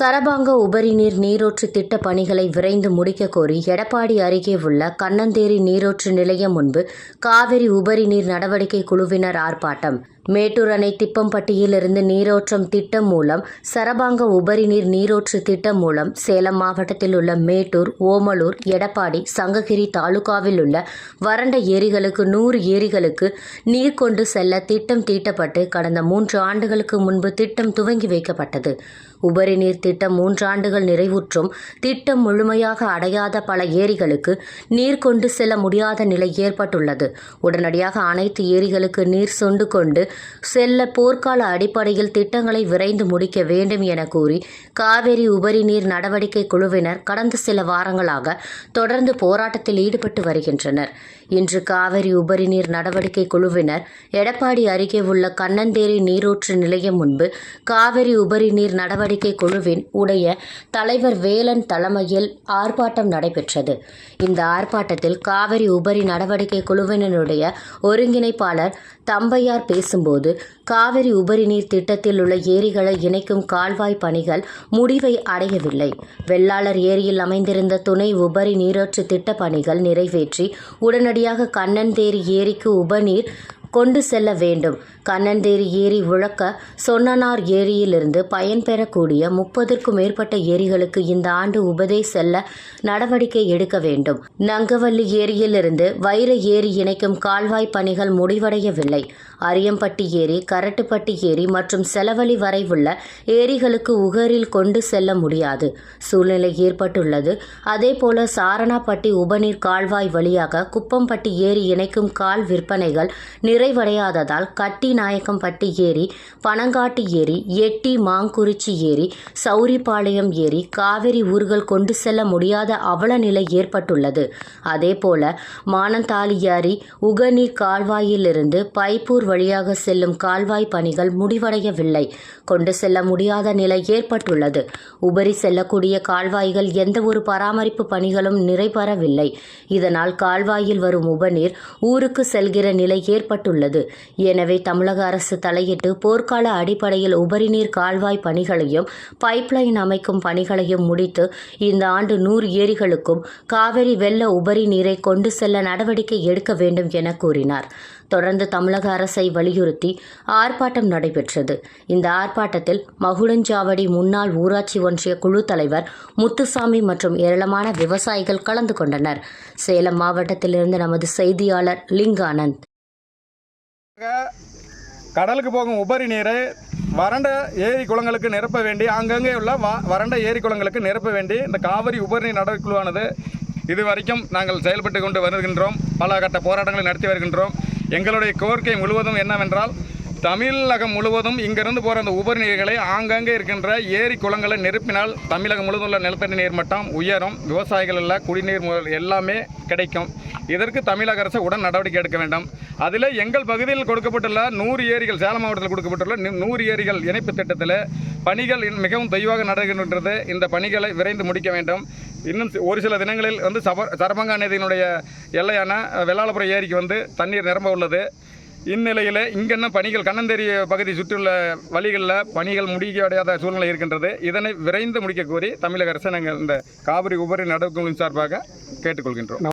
சரபாங்க உபரிநீர் நீரூற்று திட்ட பணிகளை விரைந்து முடிக்க கோரி எடப்பாடி அருகே உள்ள கண்ணந்தேரி நீரூற்று நிலையம் முன்பு காவிரி உபரிநீர் நடவடிக்கை குழுவினர் ஆர்ப்பாட்டம். மேட்டூர் அணை திப்பம்பட்டியிலிருந்து நீரோற்றம் திட்டம் மூலம் சரபாங்க உபரிநீர் நீரோற்று திட்டம் மூலம் சேலம் மாவட்டத்தில் உள்ள மேட்டூர் ஓமலூர் எடப்பாடி சங்ககிரி தாலுகாவில் உள்ள வறண்ட ஏரிகளுக்கு நூறு ஏரிகளுக்கு நீர் கொண்டு செல்ல திட்டம் தீட்டப்பட்டு கடந்த மூன்று ஆண்டுகளுக்கு முன்பு திட்டம் துவங்கி வைக்கப்பட்டது. உபரி நீர் திட்டம் மூன்றாண்டுகள் நிறைவுற்றும் திட்டம் முழுமையாக அடையாத பல ஏரிகளுக்கு நீர் கொண்டு செல்ல முடியாத நிலை ஏற்பட்டுள்ளது. உடனடியாக அனைத்து ஏரிகளுக்கு நீர் சொண்டு கொண்டு செல்ல போர்க்கால அடிப்படையில் திட்டங்களை விரைந்து முடிக்க வேண்டும் என கூறி காவேரி உபரிநீர் நடவடிக்கை குழுவினர் கடந்த சில வாரங்களாக தொடர்ந்து போராட்டத்தில் ஈடுபட்டு வருகின்றனர். இன்று காவிரி உபரி நீர் நடவடிக்கை குழுவினர் எடப்பாடி அருகே உள்ள கண்ணந்தேரி நீரூற்று நிலையம் முன்பு காவிரி உபரிநீர் நடவடிக்கை குழுவின் உடைய தலைவர் வேலன் தலைமையில் ஆர்ப்பாட்டம் நடைபெற்றது. இந்த ஆர்ப்பாட்டத்தில் காவிரி உபரி நடவடிக்கை குழுவினருடைய ஒருங்கிணைப்பாளர் தம்பையார் பேசும் பேசும்போது காவிரி உபரி நீர் திட்டத்தில் உள்ள ஏரிகளை இணைக்கும் கால்வாய் பணிகள் முடிவை அடையவில்லை. வெள்ளாளர் ஏரியில் அமைந்திருந்த துணை உபரி நீரேற்று திட்ட பணிகள் நிறைவேற்றி உடனடியாக கண்ணன்தேரி ஏரிக்கு உபநீர் கொண்டு செல்ல வேண்டும். கண்ணந்தேரி ஏரி உழக்க சொன்னனார் ஏரியிலிருந்து பயன்பெறக்கூடிய முப்பதற்கும் மேற்பட்ட ஏரிகளுக்கு இந்த ஆண்டு உபதே செல்ல நடவடிக்கை எடுக்க வேண்டும். நங்கவல்லி ஏரியிலிருந்து வைர ஏரி இணைக்கும் கால்வாய் பணிகள் முடிவடையவில்லை. அரியம்பட்டி ஏரி கரட்டுப்பட்டி ஏரி மற்றும் செலவழி வரை உள்ள ஏரிகளுக்கு உகரில் கொண்டு செல்ல முடியாது. சூழ்நிலை ஏற்பட்டுள்ளது. அதேபோல சாரணாப்பட்டி உபநீர் கால்வாய் வழியாக குப்பம்பட்டி ஏரி இணைக்கும் கால் விற்பனைகள் நிறைவடையாததால் கட்டிநாயக்கம்பட்டி ஏரி பனங்காட்டு ஏரி எட்டி மாங்குறிச்சி ஏரி சௌரிபாளையம் ஏரி காவிரி ஊர்கள் கொண்டு செல்ல முடியாத அவல நிலை ஏற்பட்டுள்ளது. அதேபோல மானந்தாளியாரி உகநீர் கால்வாயிலிருந்து பைப்பூர் வழியாக செல்லும் கால்வாய் பணிகள் முடிவடையவில்லை. கொண்டு செல்ல முடியாத நிலை ஏற்பட்டுள்ளது. உபரி செல்லக்கூடிய கால்வாய்கள் எந்த ஒரு பராமரிப்பு பணிகளும் நிறைபெறவில்லை. இதனால் கால்வாயில் வரும் உபநீர் ஊருக்கு செல்கிற நிலை ஏற்பட்டுள்ளது. எனவே தமிழக அரசு தலையிட்டு போர்க்கால அடிப்படையில் உபரிநீர் கால்வாய் பணிகளையும் பைப்லைன் அமைக்கும் பணிகளையும் முடித்து இந்த ஆண்டு நூறு ஏரிகளுக்கும் காவிரி வெள்ள உபரி நீரை கொண்டு செல்ல நடவடிக்கை எடுக்க வேண்டும் என கூறினார். தொடர்ந்து தமிழக அரசை வலியுறுத்தி ஆர்ப்பாட்டம் நடைபெற்றது. இந்த ஆர்ப்பாட்டத்தில் மகுடஞ்சாவடி முன்னாள் ஊராட்சி ஒன்றிய குழு தலைவர் முத்துசாமி மற்றும் ஏராளமான விவசாயிகள் கலந்து கொண்டனர். சேலம் மாவட்டத்திலிருந்து நமது செய்தியாளர் லிங்கானந்த். கடலுக்கு போகும் உபரி நீரை வறண்ட ஏரி குளங்களுக்கு நிரப்ப வேண்டி அங்கங்கே உள்ள வ- வறண்ட ஏரி குளங்களுக்கு நிரப்ப வேண்டி இந்த காவிரி உபரி நீர் இது இதுவரைக்கும் நாங்கள் செயல்பட்டு கொண்டு வருகின்றோம். பல கட்ட போராட்டங்களை நடத்தி வருகின்றோம். எங்களுடைய கோரிக்கை முழுவதும் என்னவென்றால் தமிழகம் முழுவதும் இங்கிருந்து போகிற அந்த உபரி நீர்களை ஆங்காங்கே இருக்கின்ற ஏரி குளங்களை நிரப்பினால் தமிழகம் முழுவதும் உள்ள நிலத்தடி நீர் மட்டம் உயரும் விவசாயிகள் உள்ள குடிநீர் எல்லாமே கிடைக்கும். இதற்கு தமிழக அரசு உடன் நடவடிக்கை எடுக்க வேண்டும். அதில் எங்கள் பகுதியில் கொடுக்கப்பட்டுள்ள நூறு ஏரிகள் சேலம் மாவட்டத்தில் கொடுக்கப்பட்டுள்ள நூறு ஏரிகள் இணைப்பு திட்டத்தில் பணிகள் மிகவும் தெய்வாக நடக்கின்றது இந்த பணிகளை விரைந்து முடிக்க வேண்டும். இன்னும் ஒரு சில தினங்களில் வந்து சப சரபங்கா நதியினுடைய எல்லையான வெள்ளாளபுரம் ஏரிக்கு வந்து தண்ணீர் நிரம்ப உள்ளது. இந்நிலையில் இங்கென்ன பணிகள் கண்ணந்தேரி பகுதி சுற்றியுள்ள வழிகளில் பணிகள் முடிக்கடையாத சூழ்நிலை இருக்கின்றது. இதனை விரைந்து முடிக்க கோரி தமிழக அரசு நாங்கள் இந்த காவிரி உபரி நடவடிக்கைகளின் சார்பாக கேட்டுக்கொள்கின்றோம்.